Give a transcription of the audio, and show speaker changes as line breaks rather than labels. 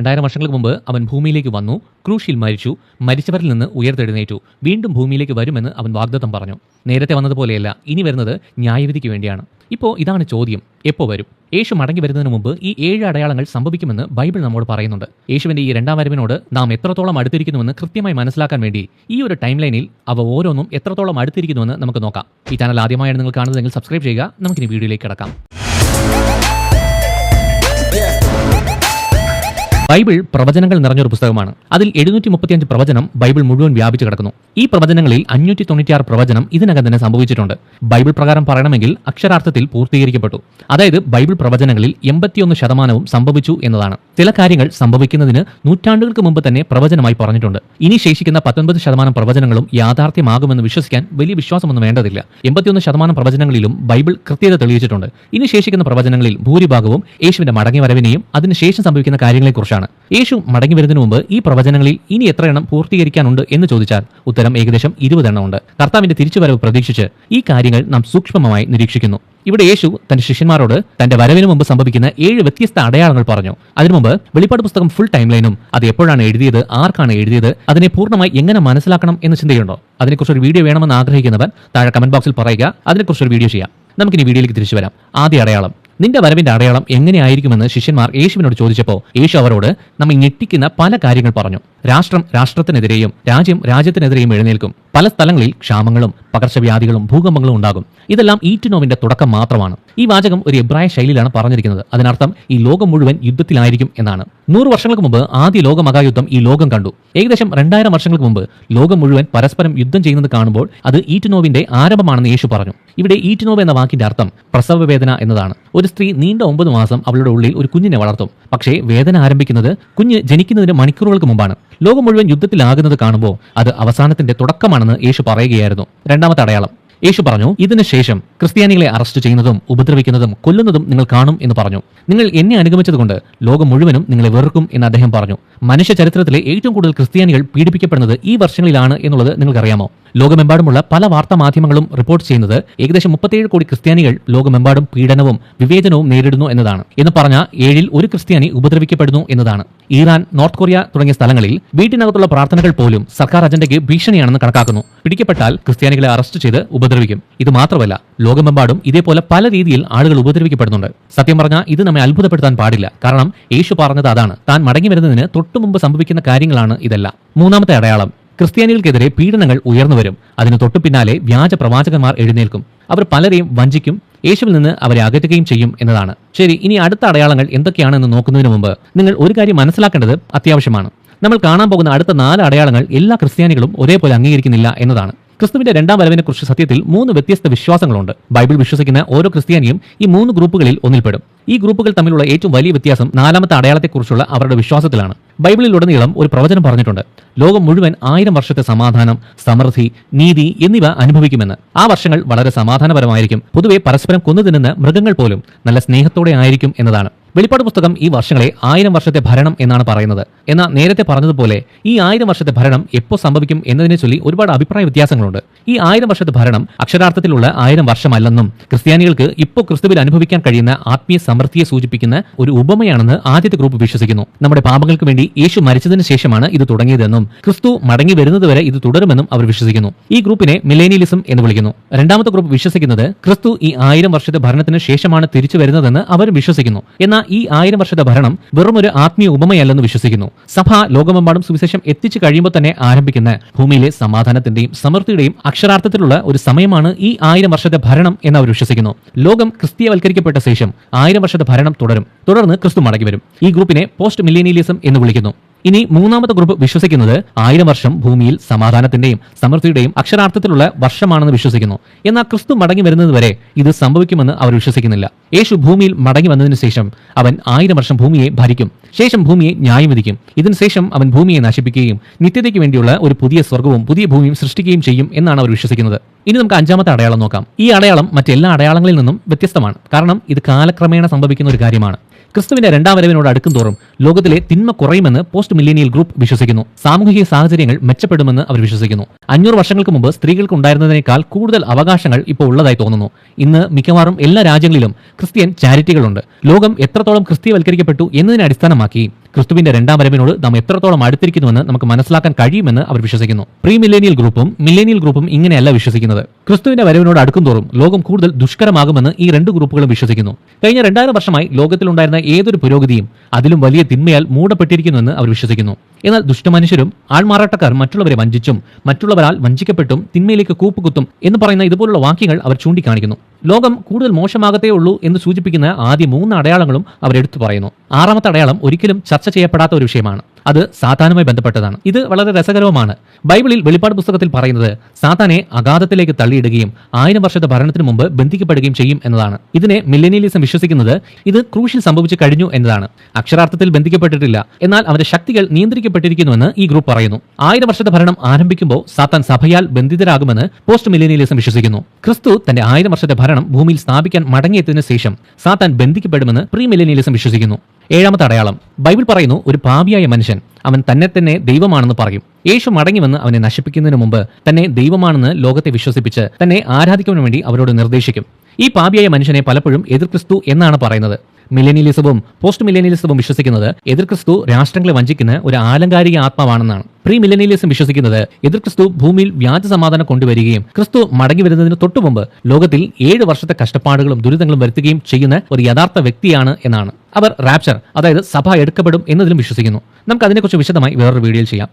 രണ്ടായിരം വർഷങ്ങൾക്ക് മുമ്പ് അവൻ ഭൂമിയിലേക്ക് വന്നു ക്രൂശിൽ മരിച്ചു മരിച്ചവരിൽ നിന്ന് ഉയർത്തെഴുന്നേറ്റു. വീണ്ടും ഭൂമിയിലേക്ക് വരുമെന്ന് അവൻ വാഗ്ദത്തം പറഞ്ഞു. നേരത്തെ വന്നതുപോലെയല്ല ഇനി വരുന്നത് ന്യായവിധിക്ക് വേണ്ടിയാണ്. ഇപ്പോൾ ഇതാണ് ചോദ്യം. എപ്പോൾ വരും? യേശു മടങ്ങി വരുന്നതിന് മുമ്പ് ഈ ഏഴ് അടയാളങ്ങൾ സംഭവിക്കുമെന്ന് ബൈബിൾ നമ്മോട് പറയുന്നുണ്ട്. യേശുവിന്റെ ഈ രണ്ടാം വരവിനോട് നാം എത്രത്തോളം അടുത്തിരിക്കുന്നുവെന്ന് കൃത്യമായി മനസ്സിലാക്കാൻ വേണ്ടി ഈ ഒരു ടൈം ലൈനിൽ അവ ഓരോന്നും എത്രത്തോളം അടുത്തിരിക്കുന്നുവെന്ന് നമുക്ക് നോക്കാം. ഈ ചാനൽ ആദ്യമായാണ് നിങ്ങൾ കാണുന്നതെങ്കിൽ സബ്സ്ക്രൈബ് ചെയ്യുക. നമുക്കിനി വീഡിയോയിലേക്ക് കിടക്കാം. ബൈബിൾ പ്രവചനങ്ങൾ നിറഞ്ഞൊരു പുസ്തകമാണ്. അതിൽ എഴുന്നൂറ്റി മുപ്പത്തിയഞ്ച് പ്രവചനം ബൈബിൾ മുഴുവൻ വ്യാപിച്ചു കിടക്കുന്നു. ഈ പ്രവചനങ്ങളിൽ അഞ്ഞൂറ്റി തൊണ്ണൂറ്റിയാറ് പ്രവചനം ഇതിനകം തന്നെ സംഭവിച്ചിട്ടുണ്ട്. ബൈബിൾ പ്രകാരം പറയണമെങ്കിൽ അക്ഷരാർത്ഥത്തിൽ പൂർത്തീകരിക്കപ്പെട്ടു. അതായത് ബൈബിൾ പ്രവചനങ്ങളിൽ എൺപത്തിയൊന്ന് ശതമാനവും സംഭവിച്ചു എന്നതാണ്. ചില കാര്യങ്ങൾ സംഭവിക്കുന്നതിന് നൂറ്റാണ്ടുകൾക്ക് മുമ്പ് തന്നെ പ്രവചനമായി പറഞ്ഞിട്ടുണ്ട്. ഇനി ശേഷിക്കുന്ന പത്തൊൻപത് ശതമാനം പ്രവചനങ്ങളും യാഥാർത്ഥ്യമാകുമെന്ന് വിശ്വസിക്കാൻ വലിയ വിശ്വാസമൊന്നും വേണ്ടതില്ല. എൺപത്തിയൊന്ന് ശതമാനം പ്രവചനങ്ങളിലും ബൈബിൾ കൃത്യത തെളിയിച്ചിട്ടുണ്ട്. ഇനി ശേഷിക്കുന്ന പ്രവചനങ്ങളിൽ ഭൂരിഭാഗവും യേശുവിന്റെ മടങ്ങി വരവിനെയും അതിനുശേഷം സംഭവിക്കുന്ന കാര്യങ്ങളെക്കുറിച്ചാണ്. യേശു മടങ്ങി വരുന്നതിന് മുമ്പ് ഈ പ്രവചനങ്ങളിൽ ഇനി എത്ര എണ്ണം പൂർത്തീകരിക്കാനുണ്ട് എന്ന് ചോദിച്ചാൽ ഉത്തരം ഏകദേശം ഇരുപതെണ്ണം ഉണ്ട്. കർത്താവിന്റെ തിരിച്ചുവരവ് പ്രതീക്ഷിച്ച് ഈ കാര്യങ്ങൾ നാം സൂക്ഷ്മമായി നിരീക്ഷിക്കുന്നു. ഇവിടെ യേശു തന്റെ ശിഷ്യന്മാരോട് തന്റെ വരവിന് മുമ്പ് സംഭവിക്കുന്ന ഏഴ് വ്യത്യസ്ത അടയാളങ്ങൾ പറഞ്ഞു. അതിനു മുമ്പ് വെളിപ്പാട് പുസ്തകം ഫുൾ ടൈം ലൈനും അത് എപ്പോഴാണ് എഴുതിയത് ആർക്കാണ് എഴുതിയത് അതിനെ പൂർണമായി എങ്ങനെ മനസ്സിലാക്കണം എന്ന് ചിന്തയുണ്ടോ? അതിനെക്കുറിച്ച് ഒരു വീഡിയോ വേണമെന്ന് ആഗ്രഹിക്കുന്നവർ താഴെ കമന്റ് ബോക്സിൽ പറയുക അതിനെക്കുറിച്ച് ഒരു വീഡിയോ ചെയ്യാം. നമുക്കിനി വീഡിയോയിലേക്ക് തിരിച്ചു വരാം. ആദ്യ അടയാളം. നിന്റെ വരവിന്റെ അടയാളം എങ്ങനെയായിരിക്കുമെന്ന് ശിഷ്യന്മാർ യേശുവിനോട് ചോദിച്ചപ്പോൾ യേശു അവരോട് നമ്മെ ഞെട്ടിക്കുന്ന പല കാര്യങ്ങൾ പറഞ്ഞു. രാഷ്ട്രം രാഷ്ട്രത്തിനെതിരെയും രാജ്യം രാജ്യത്തിനെതിരെയും എഴുന്നേൽക്കും. പല സ്ഥലങ്ങളിൽ ക്ഷാമങ്ങളും പകർച്ചവ്യാധികളും ഭൂകമ്പങ്ങളും ഉണ്ടാകും. ഇതെല്ലാം ഈറ്റിനോവിന്റെ തുടക്കം മാത്രമാണ്. ഈ വാചകം ഒരു എബ്രായ ശൈലിയിലാണ് പറഞ്ഞിരിക്കുന്നത്. അതിനർത്ഥം ഈ ലോകം മുഴുവൻ യുദ്ധത്തിലായിരിക്കും എന്നാണ്. നൂറ് വർഷങ്ങൾക്ക് മുമ്പ് ആദ്യ ലോക മഹായുദ്ധം ഈ ലോകം കണ്ടു. ഏകദേശം രണ്ടായിരം വർഷങ്ങൾക്ക് മുമ്പ് ലോകം മുഴുവൻ പരസ്പരം യുദ്ധം ചെയ്യുന്നത് കാണുമ്പോൾ അത് ഈറ്റിനോവിന്റെ ആരംഭമാണെന്ന് യേശു പറഞ്ഞു. ഇവിടെ ഈറ്റിനോവ് എന്ന വാക്കിന്റെ അർത്ഥം പ്രസവ വേദന എന്നതാണ്. ഒരു സ്ത്രീ നീണ്ട ഒമ്പത് മാസം അവളുടെ ഉള്ളിൽ ഒരു കുഞ്ഞിനെ വളർത്തും. പക്ഷേ വേദന ആരംഭിക്കുന്നത് കുഞ്ഞ് ജനിക്കുന്നതിന് മണിക്കൂറുകൾക്ക് മുമ്പാണ്. ലോകം മുഴുവൻ യുദ്ധത്തിലാകുന്നത് കാണുമ്പോൾ അത് അവസാനത്തിന്റെ തുടക്കമാണെന്ന് യേശു പറയുകയായിരുന്നു. രണ്ടാമത്തെ അടയാളം. യേശു പറഞ്ഞു ഇതിനുശേഷം ക്രിസ്ത്യാനികളെ അറസ്റ്റ് ചെയ്യുന്നതും ഉപദ്രവിക്കുന്നതും കൊല്ലുന്നതും നിങ്ങൾ കാണും എന്ന് പറഞ്ഞു. നിങ്ങൾ എന്നെ അനുഗമിച്ചതുകൊണ്ട് ലോകം മുഴുവനും നിങ്ങളെ വെറുക്കും എന്ന് അദ്ദേഹം പറഞ്ഞു. മനുഷ്യ ചരിത്രത്തിലെ ഏറ്റവും കൂടുതൽ ക്രിസ്ത്യാനികൾ പീഡിപ്പിക്കപ്പെടുന്നത് ഈ വർഷങ്ങളിലാണ് എന്നുള്ളത് നിങ്ങൾക്കറിയാമോ? ലോകമെമ്പാടുമുള്ള പല വാർത്താ മാധ്യമങ്ങളും റിപ്പോർട്ട് ചെയ്യുന്നത് ഏകദേശം മുപ്പത്തിയേഴ് കോടി ക്രിസ്ത്യാനികൾ ലോകമെമ്പാടും പീഡനവും വിവേചനവും നേരിടുന്നു എന്നതാണ്. എന്ന് പറഞ്ഞ ഏഴിൽ ഒരു ക്രിസ്ത്യാനി ഉപദ്രവിക്കപ്പെടുന്നു എന്നതാണ്. ഇറാൻ നോർത്ത് കൊറിയ തുടങ്ങിയ സ്ഥലങ്ങളിൽ വീട്ടിനകത്തുള്ള പ്രാർത്ഥനകൾ പോലും സർക്കാർ അജണ്ടയ്ക്ക് ഭീഷണിയാണെന്ന് കണക്കാക്കുന്നു. പിടിക്കപ്പെട്ടാൽ ക്രിസ്ത്യാനികളെ അറസ്റ്റ് ചെയ്ത് ഉപദ്രവിക്കും. ഇത് മാത്രമല്ല ലോകമെമ്പാടും ഇതേപോലെ പല രീതിയിൽ ആളുകൾ ഉപദ്രവിക്കപ്പെടുന്നുണ്ട്. സത്യം പറഞ്ഞാൽ ഇത് നമ്മെ അത്ഭുതപ്പെടുത്താൻ പാടില്ല. കാരണം യേശു പറഞ്ഞത് അതാണ്. താൻ മടങ്ങി വരുന്നതിന് തൊട്ടുമുമ്പ് സംഭവിക്കുന്ന കാര്യങ്ങളാണ് ഇതെല്ലാം. മൂന്നാമത്തെ അടയാളം ക്രിസ്ത്യാനികൾക്കെതിരെ പീഡനങ്ങൾ ഉയർന്നുവരും അതിന് തൊട്ടു പിന്നാലെ വ്യാജ പ്രവാചകന്മാർ എഴുന്നേൽക്കും. അവർ പലരെയും വഞ്ചിക്കും യേശുവിൽ നിന്ന് അവരെ അകറ്റുകയും ചെയ്യും എന്നതാണ്. ശരി ഇനി അടുത്ത അടയാളങ്ങൾ എന്തൊക്കെയാണെന്ന് നോക്കുന്നതിന് മുമ്പ് നിങ്ങൾ ഒരു കാര്യം മനസ്സിലാക്കേണ്ടത് അത്യാവശ്യമാണ്. നമ്മൾ കാണാൻ പോകുന്ന അടുത്ത നാല് അടയാളങ്ങൾ എല്ലാ ക്രിസ്ത്യാനികളും ഒരേപോലെ അംഗീകരിക്കുന്നില്ല എന്നതാണ്. ക്രിസ്തുവിന്റെ രണ്ടാം വരവിനെ കുറിച്ച് സത്യത്തിൽ മൂന്ന് വ്യത്യസ്ത വിശ്വാസങ്ങളുണ്ട്. ബൈബിൾ വിശ്വസിക്കുന്ന ഓരോ ക്രിസ്ത്യാനിയും ഈ മൂന്ന് ഗ്രൂപ്പുകളിൽ ഒന്നിൽപ്പെടും. ഈ ഗ്രൂപ്പുകൾ തമ്മിലുള്ള ഏറ്റവും വലിയ വ്യത്യാസം നാലാമത്തെ അടയാളത്തെക്കുറിച്ചുള്ള അവരുടെ വിശ്വാസത്തിലാണ്. ബൈബിളിലുടനീളം ഒരു പ്രവചനം പറഞ്ഞിട്ടുണ്ട്. ലോകം മുഴുവൻ ആയിരം വർഷത്തെ സമാധാനം സമൃദ്ധി നീതി എന്നിവ അനുഭവിക്കുമെന്ന്. ആ വർഷങ്ങൾ വളരെ സമാധാനപരമായിരിക്കും. പൊതുവെ പരസ്പരം കൊന്നു തിന്നുന്ന മൃഗങ്ങൾ പോലും നല്ല സ്നേഹത്തോടെ ആയിരിക്കും എന്നതാണ്. വെളിപ്പാട് പുസ്തകം ഈ വർഷങ്ങളെ ആയിരം വർഷത്തെ ഭരണം എന്നാണ് പറയുന്നത്. എന്നാൽ നേരത്തെ പറഞ്ഞതുപോലെ ഈ ആയിരം വർഷത്തെ ഭരണം എപ്പോൾ സംഭവിക്കും എന്നതിനെ ചൊല്ലി ഒരുപാട് അഭിപ്രായ വ്യത്യാസങ്ങളുണ്ട്. ഈ ആയിരം വർഷത്തെ ഭരണം അക്ഷരാർത്ഥത്തിലുള്ള ആയിരം വർഷമല്ലെന്നും ക്രിസ്ത്യാനികൾക്ക് ഇപ്പോൾ ക്രിസ്തുവിൽ അനുഭവിക്കാൻ കഴിയുന്ന ആത്മീയ സമൃദ്ധിയെ സൂചിപ്പിക്കുന്ന ഒരു ഉപമയാണെന്ന് ആദ്യത്തെ ഗ്രൂപ്പ് വിശ്വസിക്കുന്നു. നമ്മുടെ പാപങ്ങൾക്ക് വേണ്ടി യേശു മരിച്ചതിന് ശേഷമാണ് ഇത് തുടങ്ങിയതെന്നും ക്രിസ്തു മടങ്ങി വരുന്നതുവരെ ഇത് തുടരുമെന്നും അവർ വിശ്വസിക്കുന്നു. ഈ ഗ്രൂപ്പിനെ മിലേനിയലിസം എന്ന് വിളിക്കുന്നു. രണ്ടാമത്തെ ഗ്രൂപ്പ് വിശ്വസിക്കുന്നത് ക്രിസ്തു ഈ ആയിരം വർഷത്തെ ഭരണത്തിന് ശേഷമാണ് തിരിച്ചു വരുന്നതെന്ന് അവർ വിശ്വസിക്കുന്നു. എന്നാൽ ഈ ആയിരം വർഷത്തെ ഭരണം വെറും ഒരു ആത്മീയ ഉപമയല്ലെന്ന് വിശ്വസിക്കുന്നു. സഭ ലോകമെമ്പാടും സുവിശേഷം എത്തിച്ചു കഴിയുമ്പോൾ തന്നെ ആരംഭിക്കുന്ന ഭൂമിയിലെ സമാധാനത്തിന്റെയും സമൃദ്ധിയുടെയും അക്ഷരാർത്ഥത്തിലുള്ള ഒരു സമയമാണ് ഈ ആയിരം വർഷത്തെ ഭരണം എന്ന് അവർ വിശ്വസിക്കുന്നു. ലോകം ക്രിസ്തീയവൽക്കരിക്കപ്പെട്ട ശേഷം ആയിരം വർഷത്തെ ഭരണം തുടരും. തുടർന്ന് ക്രിസ്തു മടങ്ങി വരും ഈ ഗ്രൂപ്പിനെ പോസ്റ്റ് മില്ലേനിയലിസം എന്ന് വിളിക്കുന്നു. ഇനി മൂന്നാമത്തെ ഗ്രൂപ്പ് വിശ്വസിക്കുന്നത് ആയിരം വർഷം ഭൂമിയിൽ സമാധാനത്തിന്റെയും സമൃദ്ധിയുടെയും അക്ഷരാർത്ഥത്തിലുള്ള വർഷമാണെന്ന് വിശ്വസിക്കുന്നു. എന്നാൽ ക്രിസ്തു മടങ്ങി വരുന്നതുവരെ ഇത് സംഭവിക്കുമെന്ന് അവർ വിശ്വസിക്കുന്നില്ല. യേശു ഭൂമിയിൽ മടങ്ങി വന്നതിന് ശേഷം അവൻ ആയിരം വർഷം ഭൂമിയെ ഭരിക്കും. ശേഷം ഭൂമിയെ ന്യായം വിധിക്കും. ഇതിനുശേഷം അവൻ ഭൂമിയെ നശിപ്പിക്കുകയും നിത്യതയ്ക്ക് വേണ്ടിയുള്ള ഒരു പുതിയ സ്വർഗവും പുതിയ ഭൂമിയും സൃഷ്ടിക്കുകയും ചെയ്യും എന്നാണ് അവർ വിശ്വസിക്കുന്നത്. ഇനി നമുക്ക് അഞ്ചാമത്തെ അടയാളം നോക്കാം. ഈ അടയാളം മറ്റെല്ലാ അടയാളങ്ങളിൽ നിന്നും വ്യത്യസ്തമാണ്. കാരണം ഇത് കാലക്രമേണ സംഭവിക്കുന്ന ഒരു കാര്യമാണ്. ക്രിസ്തുവിന്റെ രണ്ടാം വരവിനോട് അടുക്കും തോറും ലോകത്തിലെ തിന്മ കുറയുമെന്ന് പോസ്റ്റ് മില്ലേനിയൽ ഗ്രൂപ്പ് വിശ്വസിക്കുന്നു. സാമൂഹിക സാഹചര്യങ്ങൾ മെച്ചപ്പെടുമെന്ന് അവർ വിശ്വസിക്കുന്നു. അഞ്ഞൂറ് വർഷങ്ങൾക്ക് മുമ്പ് സ്ത്രീകൾക്ക് ഉണ്ടായിരുന്നതിനേക്കാൾ കൂടുതൽ അവകാശങ്ങൾ ഇപ്പോൾ ഉള്ളതായി തോന്നുന്നു. ഇന്ന് മിക്കവാറും എല്ലാ രാജ്യങ്ങളിലും ക്രിസ്ത്യൻ ചാരിറ്റികളുണ്ട്. ലോകം എത്രത്തോളം ക്രിസ്തീയവൽക്കരിക്കപ്പെട്ടു എന്നതിനെ അടിസ്ഥാനമാക്കി ക്രിസ്തുവിന്റെ രണ്ടാം വരവിനോട് നാം എത്രത്തോളം അടുത്തിരിക്കുന്നുവെന്ന് നമുക്ക് മനസ്സിലാക്കാൻ കഴിയുമെന്ന് അവർ വിശ്വസിക്കുന്നു. പ്രീ മില്ലേനിയൽ ഗ്രൂപ്പും മില്ലേനിയൽ ഗ്രൂപ്പും ഇങ്ങനെയല്ല വിശ്വസിക്കുന്നത്. ക്രിസ്തുവിന്റെ വരവിനോട് അടുക്കും തോറും ലോകം കൂടുതൽ ദുഷ്കരമാകുമെന്ന് ഈ രണ്ട് ഗ്രൂപ്പുകളും വിശ്വസിക്കുന്നു. കഴിഞ്ഞ രണ്ടായിരം വർഷമായി ലോകത്തിലുണ്ടായിരുന്ന ഏതൊരു പുരോഗതിയും അതിലും വലിയ തിന്മയാൽ മൂടപ്പെട്ടിരിക്കുന്നുവെന്ന് അവർ വിശ്വസിക്കുന്നു. എന്നാൽ ദുഷ്ടമനുഷ്യരും ആൾമാറാട്ടക്കാർ മറ്റുള്ളവരെ വഞ്ചിച്ചും മറ്റുള്ളവരാൽ വഞ്ചിക്കപ്പെട്ടും തിന്മയിലേക്ക് കൂപ്പുകുത്തും എന്ന് പറയുന്ന ഇതുപോലുള്ള വാക്യങ്ങൾ അവർ ചൂണ്ടിക്കാണിക്കുന്നു. ലോകം കൂടുതൽ മോശമാകത്തേ ഉള്ളൂ എന്ന് സൂചിപ്പിക്കുന്ന ആദ്യ മൂന്ന് അടയാളങ്ങളും അവർ എടുത്തു പറയുന്നു. ആറാമത്തെ അടയാളം ഒരിക്കലും ചർച്ച ചെയ്യപ്പെടാത്ത ഒരു വിഷയമാണ്. അത് സാത്താനുമായി ബന്ധപ്പെട്ടതാണ്. ഇത് വളരെ രസകരവുമാണ്. ബൈബിളിൽ വെളിപ്പാട് പുസ്തകത്തിൽ പറയുന്നത് സാത്താനെ അഗാധത്തിലേക്ക് തള്ളിയിടുകയും ആയിരം വർഷത്തെ ഭരണത്തിന് മുമ്പ് ബന്ധിക്കപ്പെടുകയും ചെയ്യും എന്നതാണ്. ഇതിനെ മില്ലനിയലിസം വിശ്വസിക്കുന്നത് ഇത് ക്രൂശിൽ സംഭവിച്ചു കഴിഞ്ഞു എന്നതാണ്. അക്ഷരാർത്ഥത്തിൽ ബന്ധിക്കപ്പെട്ടിട്ടില്ല. എന്നാൽ അവന്റെ ശക്തികൾ നിയന്ത്രിക്കപ്പെട്ടിരിക്കുന്നുവെന്ന് ഈ ഗ്രൂപ്പ് പറയുന്നു. ആയിരം വർഷത്തെ ഭരണം ആരംഭിക്കുമ്പോൾ സാത്താൻ സഭയാൽ ബന്ധിതരാകുമെന്ന് പോസ്റ്റ് മില്ലേനിയലിസം വിശ്വസിക്കുന്നു. ക്രിസ്തു തന്റെ ആയിരം വർഷത്തെ ഭരണം ഭൂമിയിൽ സ്ഥാപിക്കാൻ മടങ്ങിയെത്തിയതിനു ശേഷം സാത്താൻ ബന്ധിക്കപ്പെടുമെന്ന് പ്രീ മില്ലേനിയലിസം വിശ്വസിക്കുന്നു. ഏഴാമത്തെ അടയാളം. ബൈബിൾ പറയുന്നു ഒരു പാപിയായ മനുഷ്യൻ അവൻ തന്നെ തന്നെ ദൈവമാണെന്ന് പറയും. യേശു മടങ്ങിവന്ന് അവനെ നശിപ്പിക്കുന്നതിന് മുമ്പ് തന്നെ ദൈവമാണെന്ന് ലോകത്തെ വിശ്വസിപ്പിച്ച് തന്നെ ആരാധിക്കുവാൻ വേണ്ടി അവരോട് നിർദ്ദേശിക്കും. ഈ പാപിയായ മനുഷ്യനെ പലപ്പോഴും എതിർ ക്രിസ്തു എന്നാണ് പറയുന്നത്. മില്ലേനിയലിസവും പോസ്റ്റ് മില്ലേനിയലിസവും വിശ്വസിക്കുന്നത് എതിർ ക്രിസ്തു രാഷ്ട്രങ്ങളെ വഞ്ചിക്കുന്ന ഒരു ആലങ്കാരിക ആത്മാവാണെന്നാണ്. പ്രീ മില്ലേനിയലിസം വിശ്വസിക്കുന്നത് എതിർ ക്രിസ്തു ഭൂമിയിൽ വ്യാജ സമാധാനം കൊണ്ടുവരികയും ക്രിസ്തു മടങ്ങി വരുന്നതിന് തൊട്ടുമുമ്പ് ലോകത്തിൽ ഏഴ് വർഷത്തെ കഷ്ടപ്പാടുകളും ദുരിതങ്ങളും വരുത്തുകയും ചെയ്യുന്ന ഒരു യഥാർത്ഥ വ്യക്തിയാണ് എന്നാണ്. അവർ റാപ്ചർ അതായത് സഭ എടുക്കപ്പെടും എന്നതിലും വിശ്വസിക്കുന്നു. നമുക്ക് അതിനെക്കുറിച്ച് വിശദമായി വേറൊരു വീഡിയോയിൽ ചെയ്യാം.